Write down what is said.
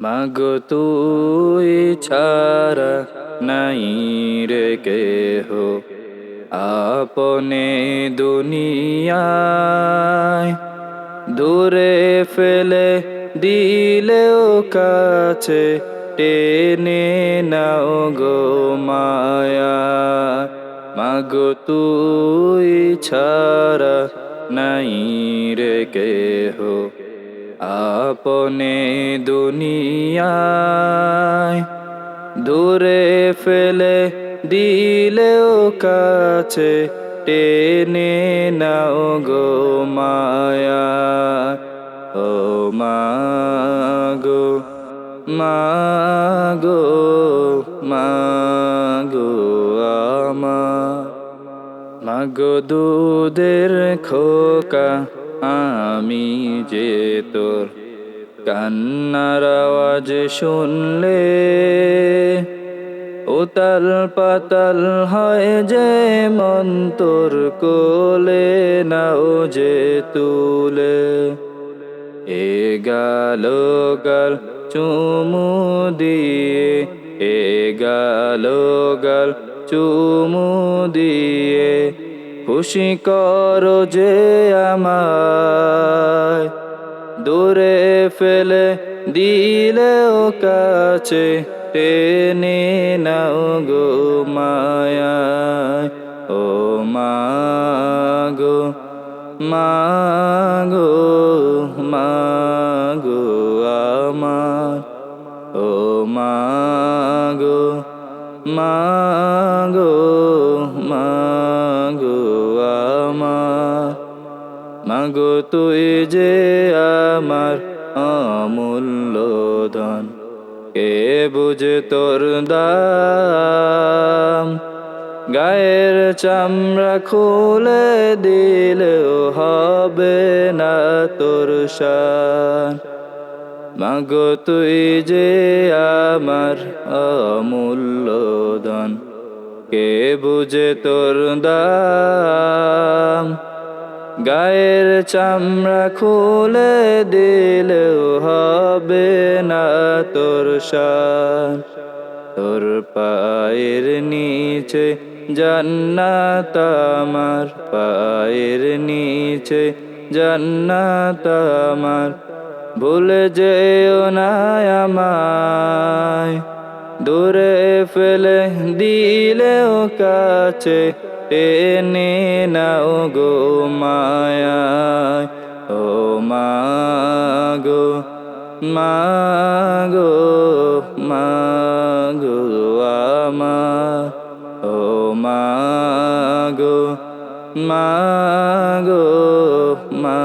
মাগো তুই ছাড়া নাই রে কেহ। আপনে দুনিয়ায় দূরে ফেলে দিলেও কাছে টেনে নাও গো মায়া। মাগো তুই ছাড়া নাই রে কেহ। আপনে দুনিয়ায় দূরে ফেলে দিলেও কাছে টেনে নাও গো মায়া। ও মাগো মাগো মাগো আমার। মাগো দুধের খোকা আমি যে তোর কান্নার আওয়াজ শুনলে, উতাল পাতাল হয় যে মন তোর কোলে, নাও যে তুলে। এ গাল গাল চুমু দিয়ে, এ গাল গাল চুমু দিয়ে খুশি করো যে আমায়। দূরে ফেলে দিলেও কাছে টেনে নাও গো মায়া ও মাগো মাগো মাগো আমার। ও মাগো মাগো আমার মাগো তুই যে আমার অমূল্য ধন কে বুঝে তোর দাম? গায়ের চামড়া খুলে দিলেও হবে না তোর শান। মাগো তুই যে আমার অমূল্য ধন কে বুঝে তোর দাম? গায়ের চামড়া খুলে দিলেও হবে না তোর শান। তোর পায়ের নিচে জান্নাত আমার, পায়ের নিচে জান্নাত আমার। ভুলে যেও না আমায়। দূরে ফেলে দিলেও কাছে টেনে নাও গো মায়া ও মাগো মাগো মাগো আমার। ও মাগো মাগো মা